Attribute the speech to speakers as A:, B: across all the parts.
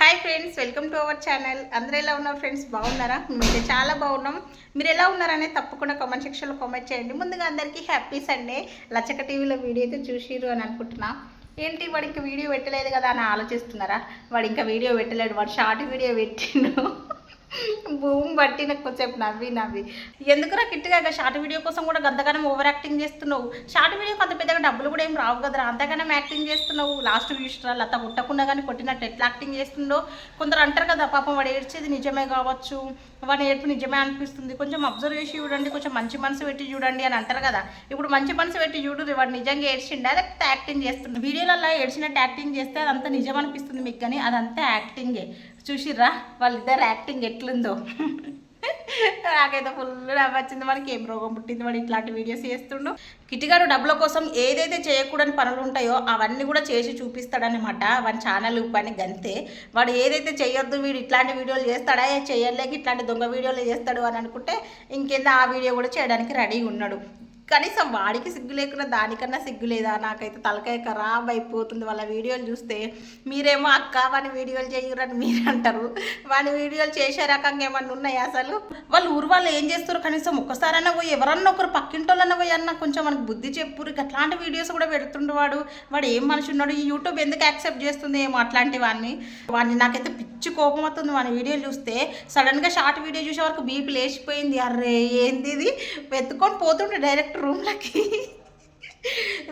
A: Hi friends welcome to our channel అందరూ ఎలా ఉన్నారు ఫ్రెండ్స్ బాగున్నారా? మేమైతే చాలా బాగున్నాం. మీరు ఎలా ఉన్నారనే తప్పకుండా కామెంట్ సెక్షన్లో కామెంట్ చేయండి. ముందుగా అందరికీ హ్యాపీ సండే లచ్చక టీవీలో వీడియో అయితే చూసిర్రు అని అనుకుంటున్నా. ఏంటి వాడు ఇంకా వీడియో పెట్టలేదు కదా అని ఆలోచిస్తున్నారా? వాడు ఇంకా వీడియో పెట్టలేడు. వాడు షార్ట్ వీడియో పెట్టిండు. భూమి బట్టి నాకు కొంచెం నవ్వి నవ్వి. ఎందుకురా కిట్టుగా ఇక షార్ట్ వీడియో కోసం కూడా గంతగానం ఓవర్ యాక్టింగ్ చేస్తున్నావు. షార్ట్ వీడియోకి అంత పెద్దగా డబ్బులు కూడా ఏం రావు కదరా. అంతగానం యాక్టింగ్ చేస్తున్నావు. లాస్ట్ చూసిరా లత కొట్టకుండా కానీ కొట్టినట్టు ఎట్లా యాక్టింగ్ చేస్తుండో కొందరు అంటారు కదా పాపం వాడు ఏడ్చేది నిజమే కావచ్చు. వాడిని ఏడుపు నిజమే అనిపిస్తుంది. కొంచెం అబ్జర్వ్ చేసి చూడండి కొంచెం మంచి మనసు పెట్టి చూడండి అని అంటారు కదా. ఇప్పుడు మంచి మనసు పెట్టి చూడు వాడు నిజంగా ఏడ్చిండా? లేకపోతే యాక్టింగ్ చేస్తుండే? వీడియోలలో ఏడ్చినట్టు యాక్టింగ్ చేస్తే అదంతా నిజం అనిపిస్తుంది మీకు కానీ అదంతా యాక్టింగే చూసిర్రా? వాళ్ళిద్దరు యాక్టింగ్ ఎట్లుందో. నాకైతే ఫుల్ నవ్వచ్చింది మనకి ఏం రోగం పుట్టింది వాడు ఇట్లాంటి వీడియోస్ చేస్తుండు. కిటిగాడు డబ్బుల కోసం ఏదైతే చేయకూడని పనులు ఉంటాయో అవన్నీ కూడా చేసి చూపిస్తాడనమాట వాడి ఛానల్ పని గంతే. వాడు ఏదైతే చేయొద్దు వీడు ఇట్లాంటి వీడియోలు చేస్తాడా చేయలేక ఇట్లాంటి దొంగ వీడియోలు చేస్తాడు అని అనుకుంటే ఇంకేందో ఆ వీడియో కూడా చేయడానికి రెడీగా ఉన్నాడు. కనీసం వాడికి సిగ్గు లేకుండా దానికన్నా సిగ్గు లేదా? నాకైతే తలకాయ ఖరాబ్ అయిపోతుంది. వాళ్ళ వీడియోలు చూస్తే మీరేమో అక్క వాని వీడియోలు చేయరని మీరు అంటారు. వాని వీడియోలు చేసే రకంగా ఏమన్నా ఉన్నాయా అసలు? వాళ్ళు ఊరు వాళ్ళు ఏం చేస్తారు? కనీసం ఒక్కసారైనా పోయి ఎవరన్నా ఒకరు పక్కింటోళ్ళన్నా పోయి అన్న కొంచెం మనకు బుద్ధి చెప్పురు అట్లాంటి వీడియోస్ కూడా పెడుతుండే వాడు. వాడు ఏం మనిషి ఉన్నాడు? ఈ యూట్యూబ్ ఎందుకు యాక్సెప్ట్ చేస్తుంది ఏమో అట్లాంటి వాడిని? వాడిని నాకైతే పిచ్చి కోపం అవుతుంది వాని వీడియోలు చూస్తే. సడన్గా షార్ట్ వీడియో చూసే వరకు బీపీ లేచిపోయింది. అర్రే ఏంది ఇది? వెతుకొని పోతుండే. డైరెక్ట్ రూమ్లోకి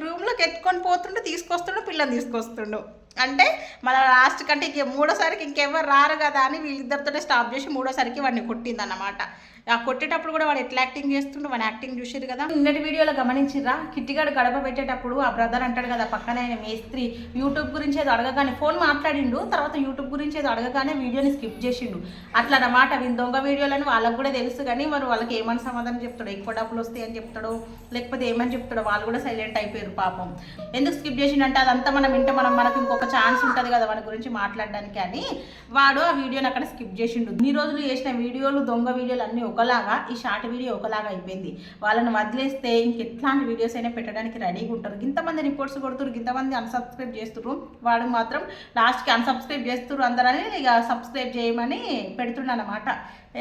A: రూమ్లోకి ఎత్తుకొని పోతుండే తీసుకొస్తుండు పిల్లని తీసుకొస్తుండు. అంటే మన లాస్ట్ కంటే ఇంకే మూడోసారికి ఇంకెవరు రారు కదా అని వీళ్ళిద్దరితోనే స్టాప్ చేసి మూడోసారికి వాడిని కొట్టింది అన్నమాట ఆ కొట్టేటప్పుడు కూడా వాడు ఎట్లా యాక్టింగ్ చేస్తుండో వాడు యాక్టింగ్ చూసారు కదా. నిన్నటి వీడియోలో గమనించిర్రా? కిట్టిగాడు గడప పెట్టేటప్పుడు ఆ బ్రదర్ అంటాడు కదా పక్కన ఆయన మేస్త్రి యూట్యూబ్ గురించి ఏదో అడగగానే ఫోన్ మాట్లాడిండు తర్వాత యూట్యూబ్ గురించి ఏదో అడగగానే వీడియోని స్కిప్ చేసిండు. అట్లా అన్నమాట వీళ్ళు దొంగ వీడియోలని వాళ్ళకి కూడా తెలుసు కానీ మరి వాళ్ళకి ఏమని సమాధానం చెప్తాడు ఎక్కువ డబ్బులు వస్తాయని చెప్తాడు లేకపోతే ఏమని చెప్తాడు వాళ్ళు కూడా సైలెంట్ అయిపోయారు పాపం. ఎందుకు స్కిప్ చేసిండంటే అదంతా మనం వింటే మనం మనకు ఇంకొక ఛాన్స్ ఉంటుంది కదా వాడి గురించి మాట్లాడడానికి అని. వాడు ఆ వీడియోని అక్కడ స్కిప్ చేసిండు. ఈ రోజులు చేసిన వీడియోలు దొంగ వీడియోలు అన్నీ ఒకలాగా ఈ షార్ట్ వీడియో ఒకలాగా అయిపోయింది. వాళ్ళని వదిలేస్తే ఇంకెట్లాంటి వీడియోస్ అయినా పెట్టడానికి రెడీగా ఉంటారు. ఇంతమంది రిపోర్ట్స్ కొడుతురు ఇంతమంది అన్సబ్స్క్రైబ్ చేస్తున్నారు వాడు మాత్రం లాస్ట్కి అన్సబ్స్క్రైబ్ చేస్తున్నారు అందరని ఇక సబ్స్క్రైబ్ చేయమని పెడుతుండనమాట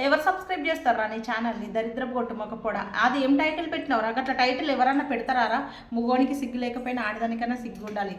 A: ఎవరు సబ్స్క్రైబ్ చేస్తారా నీ ఛానల్ని దరిద్రపు కొట్టు అది ఏం టైటిల్ పెట్టినవరా? అట్లా టైటిల్ ఎవరన్నా పెడతారా ముగోనికి సిగ్గు లేకపోయినా ఆడదానికైనా సిగ్గు ఉండాలి.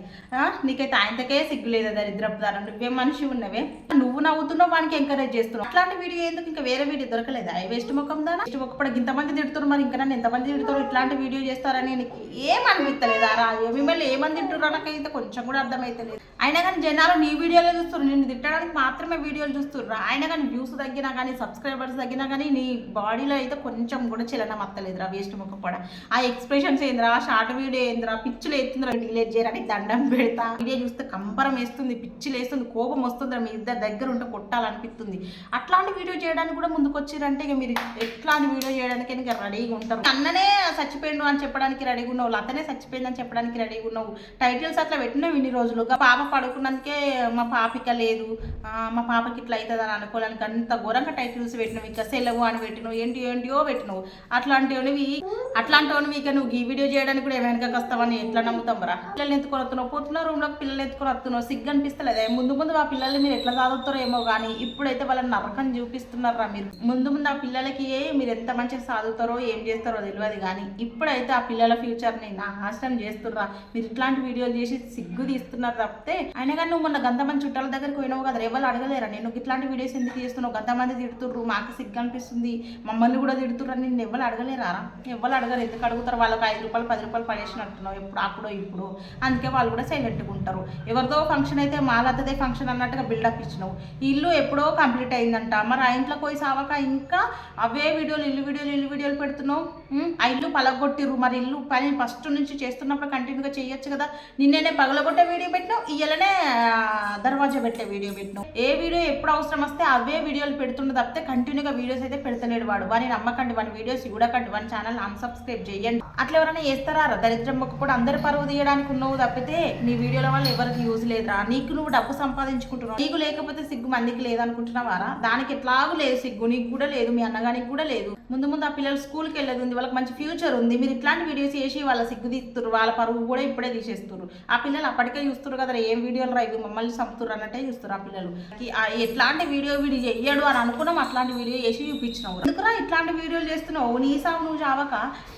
A: నీకైతే ఆయనకే సిగ్గు లేదా దరిద్రపు దారా. నువ్వే మనిషి ఉన్నవే? నువ్వు నవ్వుతున్నావు వానికి ఎంకరేజ్ చేస్తున్నావు. అట్లాంటి వీడియో ఎందుకు ఇంకా వేరే వీడియో దొరకలేదు? ఐ వేస్ట్ ముఖం దానా? వేస్ట్ ఇంతమంది తిడుతున్నారు మరి ఇంకా నన్ను ఎంతమంది తిడుతారు ఇట్లాంటి వీడియో చేస్తారని నీకు ఏం అనిపిస్తలేదా రా? మిమ్మల్ని ఏమంది తింటున్నారో నాకైతే కొంచెం కూడా అర్థమైతలేదు. అయినా కానీ జనాలు నీ వీడియోలో చూస్తున్నారు నిన్ను తిట్టడానికి మాత్రమే వీడియోలు చూస్తున్నారు అయినా కానీ వ్యూస్ తగ్గినా కానీ సబ్స్క్రైబర్స్ తగ్గినా కానీ నీ బాడీలో అయితే కొంచెం కూడా చలనం అత్తలేదురా వేస్ట్ ముఖం కూడా ఆ ఎక్స్ప్రెషన్స్ ఏందిరా? షార్ట్ వీడియో ఏందిరా? పిచ్చులు ఎత్తుందిరా. డిలేట్ చేయడానికి దండం పెడతా. వీడియో చూస్తే కంపరం వేస్తుంది పిచ్చులు వేస్తుంది కోపం వస్తుందిరా. మీ ఇద్దరు దగ్గర ఉంటే కొట్టాలనిపిస్తుంది. అట్లాంటి వీడియో చేయడానికి కూడా ముందుకు వచ్చిరంటే ఇక మీరు ఎట్లాంటి వీడియో చేయడానికి ఇక రెడీగా ఉంటారు? అన్ననే చచ్చిపోయిండు అని చెప్పడానికి రెడీగా ఉన్నావు అతనే చచ్చిపోయిందని చెప్పడానికి రెడీగా ఉన్నావు. టైటిల్స్ అట్లా పెట్టినావు ఇన్ని రోజులుగా పాప పడుకున్నందుకే మా పాపిక లేదు. ఆ, మా పాపకి ఇట్లా అవుతుంది అని అనుకోవడానికి అంత ఘోరంగా టైటిల్స్ పెట్టినవి ఇక సెలవు అని పెట్టినవు ఏంటి ఏంటియో పెట్టినవు. అట్లాంటివి అట్లాంటివి ఇక నువ్వు ఈ వీడియో చేయడానికి కూడా వెనకకి వస్తావని ఎట్లా నమ్ముతాం రా? పిల్లలు ఎత్తుకొని వస్తున్నావు పోతున్నావు రూమ్లోకి పిల్లలు ఎత్తుకొని వస్తున్నావు సిగ్గు అనిపిస్తలేదు? ముందు ముందు ఆ పిల్లల్ని మీరు ఎట్లా చదువుతారో ఏమో కానీ ఇప్పుడైతే వాళ్ళని నరకం చూపిస్తున్నారా మీరు? ముందు ముందు ఆ పిల్లలు పిల్లలకి మీరు ఎంత మంచిగా చదువుతారో ఏం చేస్తారో తెలియదు కానీ ఇప్పుడైతే ఆ పిల్లల ఫ్యూచర్ని నాశనం చేస్తుర్రా. మీరు ఇట్లాంటి వీడియోలు చేసి సిగ్గు తీస్తున్నారు తప్పితే అయినా కానీ నువ్వు మొన్న గంతమంది చుట్టాల దగ్గరికి పోయినావు కదా ఎవరు అడగలేరా? నేను ఇట్లాంటి వీడియోస్ ఎందుకు చేస్తున్నావు? గంతమంది తిడుతుర్రు మాకు సిగ్గు అనిపిస్తుంది. మమ్మల్ని కూడా తిడుతుర్రు. నేను ఎవరు అడగలేరా ఎవరు అడగరు. ఎందుకు అడుగుతారు? వాళ్ళకి ఐదు రూపాయలు పది రూపాయలు పడేసినట్టున్నావు. ఎప్పుడు అప్పుడో ఇప్పుడు. అందుకే వాళ్ళు కూడా సైలెంట్గా ఉంటారు. ఎవరిదో ఫంక్షన్ అయితే మాలతదే ఫంక్షన్ అన్నట్టుగా బిల్డప్ ఇచ్చినావు. ఇల్లు ఎప్పుడో కంప్లీట్ అయిందంట. మరి ఆ ఇంట్లో పోయి సావక ఇంకా అవే వీడియోలు ఇల్లు వీడియోలు ఇల్లు వీడియోలు పెడుతున్నావు? ఆ ఇల్లు పలగొట్టిర్రు. మరి ఇల్లు పని ఫస్ట్ నుంచి చేస్తున్నప్పుడు కంటిన్యూగా చేయొచ్చు కదా. నిన్ననే పగలగొట్టే వీడియో పెట్టినావు ఇయ్యలనే దర్వాజా పెట్టే వీడియో పెట్టినావు. ఏ వీడియో ఎప్పుడు అవసరం వస్తే అవే వీడియోలు పెడుతున్న తప్పితే కంటిన్యూగా వీడియోస్ అయితే పెడతలేడు వాడు. వాని నమ్మకండి వాని వీడియోస్ చూడకండి వాని ఛానల్ అన్సబ్స్క్రైబ్ చేయండి.
B: అట్లా ఎవరైనా చేస్తారా? రా? దరిద్రం కూడా అందరి పరువు తీయడానికి ఉన్నావు తప్పితే నీ వీడియోల వల్ల ఎవరికి యూజ్ లేదురా. నీకు నువ్వు డబ్బు సంపాదించుకుంటున్నావు. నీకు లేకపోతే సిగ్గు మందికి లేదనుకుంటున్నావారా దానికి ఎట్లాగూ లేదు సిగ్గు. నీకు కూడా లేదు మీ అన్నగానికి కూడా లేదు. ముందు ముందు ఆ పిల్లలు స్కూల్కి వెళ్ళేది ఉంది. వాళ్ళకి మంచి ఫ్యూచర్ ఉంది. మీరు ఇట్లాంటి వీడియోస్ చేసి వాళ్ళ సిగ్గు తీస్తున్నారు వాళ్ళ పరువు కూడా ఇప్పుడే తీసేస్తున్నారు ఆ పిల్లలు అప్పటికే చూస్తున్నారు కదా ఏం వీడియోలు రా ఇవి? మమ్మల్ని చంపుతున్నారు అన్నట్టే చూస్తారు ఆ పిల్లలు. ఎట్లాంటి వీడియో వీడియో చెయ్యడు అని అనుకున్నాం. అట్లాంటి వీడియో చేసి చూపించినావు ఎందుకురా ఇట్లాంటి వీడియోలు చేస్తున్నావు? నీ సాగు నువ్వు చావక?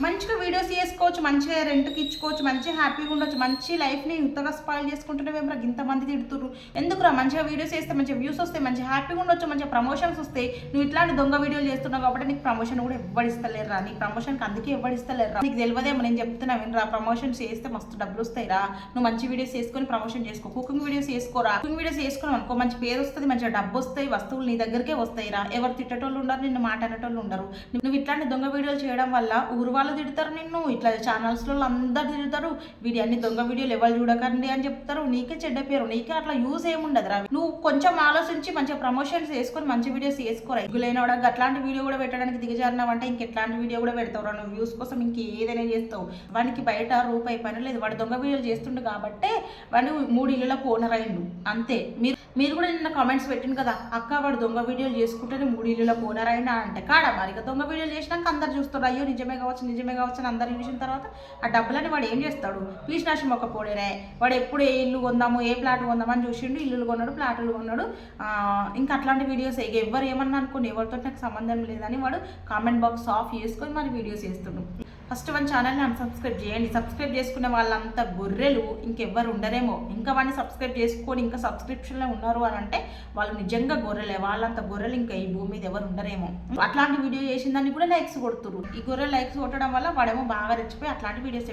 B: మంచిగా వీడియోస్ చేసుకోవచ్చు మంచిగా రెంట్కి ఇచ్చుకోవచ్చు మంచిగా హ్యాపీగా ఉండొచ్చు మంచి లైఫ్ని ఇంతగా స్పాయిల్ చేసుకుంటున్నావేమో ఇంతమంది తిడుతురు ఎందుకురా మంచిగా వీడియోస్ చేస్తే మంచి వ్యూస్ వస్తాయి మంచిగా హ్యాపీగా ఉండొచ్చు మంచిగా ప్రమోషన్స్ వస్తాయి నువ్వు ఇట్లాంటి దొంగ వీడియోలు చేస్తున్నావు కాబట్టి నీకు ప్రమోషన్ కూడా ఎవ్వడిస్తలేరా నీ ప్రమోషన్కి అందుకే ఎవ్వడిస్తలేరా నీకు తెలియదేమో నేను చెప్తున్నా వినరా ప్రమోషన్స్ చేస్తే మస్తు డబ్బులు వస్తాయిరా. నువ్వు మంచి వీడియోస్ చేసుకొని ప్రమోషన్ చేసుకో కుకింగ్ వీడియోస్ చేసుకోరా. కుకింగ్ వీడియోస్ చేసుకున్నావు అనుకో మంచి పేరు వస్తుంది మంచిగా డబ్బు వస్తాయి వస్తువులు నీ దగ్గరికే వస్తాయిరా. ఎవరు తిట్టేటోళ్ళు ఉండరు నిన్ను మాట అనేటోళ్ళు ఉండరు. నువ్వు ఇట్లాంటి దొంగ వీడియోలు చేయడం వల్ల ఊరు వాళ్ళు తిడతారు నిన్ను. ఇట్లా ఛానల్స్లో అందరు తిరుగుతారు. వీడి అన్ని దొంగ వీడియోలు ఎవరు చూడకండి అని చెప్తారు. నీకే చెడ్డ పేరు నీకే అట్లా యూజ్ ఏముండదురా నువ్వు కొంచెం ఆలోచించి మంచిగా ప్రమోషన్స్ చేసుకొని మంచి వీడియోస్ చేసుకోరా. వాడు అట్లాంటి వీడియో కూడా పెట్టడానికి దిగజారినావు అంటే ఇంకెట్లాంటి వీడియో కూడా పెడతావు నువ్వు వ్యూస్ కోసం ఇంకేదైనా చేస్తావు. వానికి బయట రూపాయి పని లేదు. వాడు దొంగ వీడియోలు చేస్తుండు కాబట్టి వాడు మూడు ఇళ్ళకు ఓనర్ అయిండు. అంతే. మీరు మీరు కూడా నిన్న కామెంట్స్ పెట్టిండు కదా అక్క వాడు దొంగ వీడియోలు చేసుకుంటేనే మూడు ఇళ్ళకు ఓనర్ అంటే కాడ మరి ఇక దొంగ వీడియోలు చేసినాక అందరు చూస్తారు అయ్యో నిజమే కావచ్చు నిజమే కావచ్చు అని అందరు చూసిన తర్వాత ఆ డబ్బులని వాడు ఏం చేస్తాడు? పీసినాశం ఒక పోడేనే వాడు ఎప్పుడు ఏ ఇల్లు కొందాము ఏ ప్లాట్ కొందామని చూసిండు ఇల్లులు కొన్నాడు ప్లాట్లు కొన్నాడు. ఇంకా అట్లాంటి వీడియోస్ ఇక ఎవరు ఏమన్నా అనుకోండి ఎవరితో నాకు సంబంధం లేదని వాడు కామెంట్ బాక్స్ ఆఫ్ చేసుకొని మరి వీడియోస్ చేస్తున్నాడు ఫస్ట్ వన్ ఛానల్ని అన్సబ్స్క్రైబ్ చేయండి. సబ్స్క్రైబ్ చేసుకునే వాళ్ళంతా గొర్రెలు ఇంకెవ్వరు ఉండరేమో. ఇంకా వాడిని సబ్స్క్రైబ్ చేసుకొని ఇంకా సబ్స్క్రిప్షన్లో ఉన్నారు అని అంటే వాళ్ళు నిజంగా గొర్రెలే. వాళ్ళంత గొర్రెలు ఇంకా ఈ భూమి మీద ఎవరు ఉండరేమో. అట్లాంటి వీడియో చేసిన దాన్ని కూడా లైక్స్ కొడుతురు ఈ గొర్రె లైక్స్ కొట్టడం వల్ల వాడేమో బాగా రెచ్చిపోయి అట్లాంటి వీడియోస్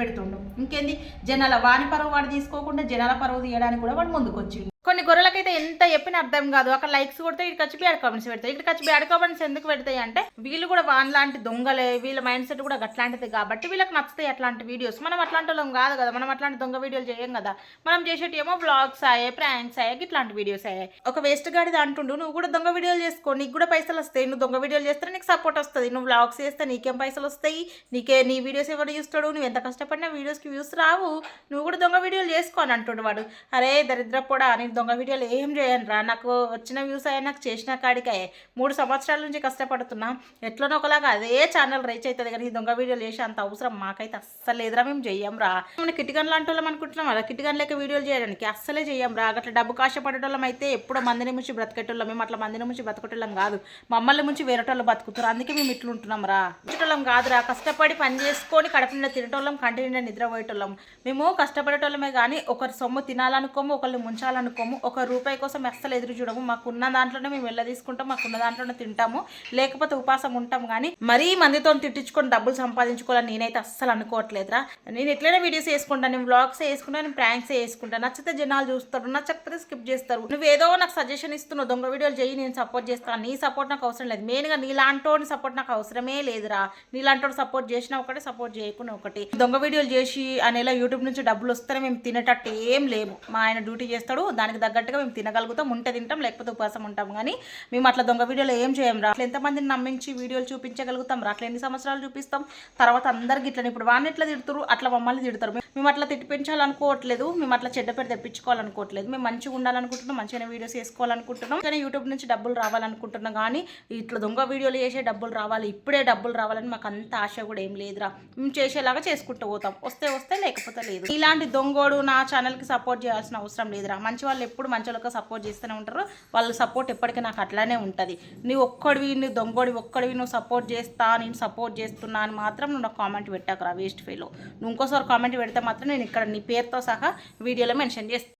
B: పెడుతుండు. ఇంకేంది? జనాల వాని పరువు వాడు తీసుకోకుండా జనాల పరువు తీయడానికి కూడా వాడు ముందుకు వచ్చిండు కొన్ని గొర్రెలకైతే ఎంత చెప్పిన అర్థం కాదు. అక్కడ లైక్స్ కొడితే ఇక్కడ వచ్చి బ్యాడ్ కామెంట్స్ పెడతాయి. ఇక్కడ వచ్చి బ్యాడ్ కామెంట్స్ ఎందుకు పెడతాయి అంటే వీళ్ళు కూడా వాన్ లాంటి దొంగలే వీళ్ళ మైండ్ సెట్ కూడా అట్లాంటిది కాబట్టి వీళ్ళకి నచ్చుతాయి అట్లాంటి వీడియోస్ మనం అట్లాంటి వాళ్ళం కాదు కదా మనం అట్లాంటి దొంగ వీడియోలు చేయం కదా. మనం చేసేటి ఏమో బ్లాగ్స్ అయ్యాయి ప్రాంక్స్ అయ్యాయి ఇట్లాంటి వీడియోస్ అయ్యాయి ఒక వేస్ట్ గాడిది అంటుండు నువ్వు కూడా దొంగ వీడియోలు చేసుకో నీకు కూడా పైసలు వస్తాయి నువ్వు దొంగ వీడియోలు చేస్తే నీకు సపోర్ట్ వస్తుంది. నువ్వు బ్లాగ్స్ చేస్తే నీకేం పైసలు వస్తాయి? నీకే నీ వీడియోస్ ఎవరు చూస్తాడు? నువ్వు ఎంత కష్టపడినా వీడియోస్కి వ్యూస్ రావు. నువ్వు కూడా దొంగ వీడియోలు చేసుకో అని అంటుండు వాడు. అరే దరిద్ర కూడా నేను దొంగ వీడియోలు ఏం చేయను రా నాకు వచ్చిన వ్యూస్ అయ్యా నాకు చేసిన కాడికే. మూడు సంవత్సరాల నుంచి కష్టపడుతున్నా. ఎట్లనో ఒకలాగా అదే ఛానల్ రీచ్ అవుతుంది కానీ ఈ దొంగ వీడియోలు చేసే అంత అవసరం మాకైతే అస్సలు లేదురా మేము చెయ్యం రా మన కిటికన్ లాంటి వాళ్ళం అనుకుంటున్నాం అలా కిటికన్ లేక వీడియోలు చేయడానికి అస్సలే చెయ్యం రా అట్లా డబ్బు కాశపడేటోళ్ళం అయితే ఎప్పుడో మందిని ముంచి బ్రతికేటోళ్ళం. మేము అట్లా మందిని ముంచి బతకటోళ్ళం కాదు. మమ్మల్ని ముంచి వేరేటోళ్ళు బతుకుతారు అందుకే మేము ఇట్లుంటున్నాం రా. ఇచ్చటోళ్ళం కాదురా. కష్టపడి పని చేసుకొని కడప నిండా తినటోళ్ళం కంటి నిండా నిద్రపోయేటోళ్ళం మేము కష్టపడేటోళ్ళమే కానీ ఒకరి సొమ్ము తినాలనుకోము ఒకరిని ముంచాలనుకోము. ఒక రూపాయి కోసం అస్సలు ఎదురు చూడము. మాకున్న దాంట్లోనే మేము వెళ్ళ తీసుకుంటాం మాకున్న దాంట్లోనే తింటాము. లేకపోతే ఉపాసం ఉంటాం కానీ మరీ మందితో తిట్టించుకొని డబ్బులు సంపాదించుకోవాలని నేనైతే అస్సలు అనుకోవట్లేదురా. నేను ఎట్లైనా వీడియోస్ వేసుకుంటాను నేను వ్లాగ్స్ వేసుకుంటాను నేను ప్రాంక్స్ వేసుకుంటాను నచ్చితే జనాలు చూస్తారు నచ్చకపోతే స్కిప్ చేస్తారు. నువ్వు ఏదో నాకు సజెషన్ ఇస్తున్నావు దొంగ వీడియోలు చేయి నేను సపోర్ట్ చేస్తాను నీ సపోర్ట్ నాకు అవసరం లేదు. మెయిన్గా నీలాంటోని సపోర్ట్ నాకు అవసరమే లేదురా. నీలాంటోడు సపోర్ట్ చేసినా ఒకటి సపోర్ట్ చేయకుండా ఒకటి. దొంగ వీడియోలు చేసి అనేలా యూట్యూబ్ నుంచి డబ్బులు వస్తేనే మేము తినేటట్టు ఏం లేము. మా ఆయన డ్యూటీ చేస్తాడు దానికి తగ్గట్టుగా మేము తినగలుగుతాం ఉంటే తింటాం లేకపోతే ఉపవాసం ఉంటాం. కానీ మేము అట్లా దొంగ వీడియోలో ఏం చేయం రా? ఎంతమందిని నమ్మించి వీడియోలు చూపించగలుగుతాం? రా అట్లా ఎన్ని సంవత్సరాలు చూపిస్తాం? తర్వాత అందరికి ఇట్లా ఇప్పుడు వాడిని ఎట్లా తిడుతురు అట్లా మమ్మల్ని తిడతారు. మేము అట్లా తిట్టిపించాలనుకోవట్లేదు మేము అట్లా చెడ్డ పేరు తెప్పించుకోవాలనుకోవట్లేదు. మేము మంచిగా ఉండాలనుకుంటున్నాం మంచిగా వీడియోస్ వేసుకోవాలనుకుంటున్నాం కానీ యూట్యూబ్ నుంచి డబ్బులు రావాలనుకుంటున్నాం. కానీ ఇట్లా దొంగ వీడియోలు చేసే డబ్బులు రావాలి. ఇప్పుడే డబ్బులు రావాలని మాకు అంత ఆశ కూడా ఏం లేదురా. మేము చేసేలాగా చేసుకుంటూ పోతాం. వస్తే వస్తే లేకపోతే లేదు. ఇలాంటి దొంగోడు నా ఛానల్కి సపోర్ట్ చేయాల్సిన అవసరం లేదురా. మంచి వాళ్ళు ఎప్పుడు మంచోళ్ళకి సపోర్ట్ చేస్తూనే ఉంటారు. వాళ్ళ సపోర్ట్ ఎప్పటికీ నాకు అట్లానే ఉంటుంది. నీ ఒక్కడివి నువ్వు దొంగోడి ఒక్కడివి నువ్వు సపోర్ట్ చేస్తా నేను సపోర్ట్ చేస్తున్నా అని మాత్రం నువ్వు నాకు కామెంట్ పెట్టాకురా వేస్ట్ ఫీలో నువ్వు ఇంకోసారి కామెంట్ పెడితే మాత్రం నేను ఇక్కడ నీ పేరుతో సహా వీడియోలో మెన్షన్ చేస్తాను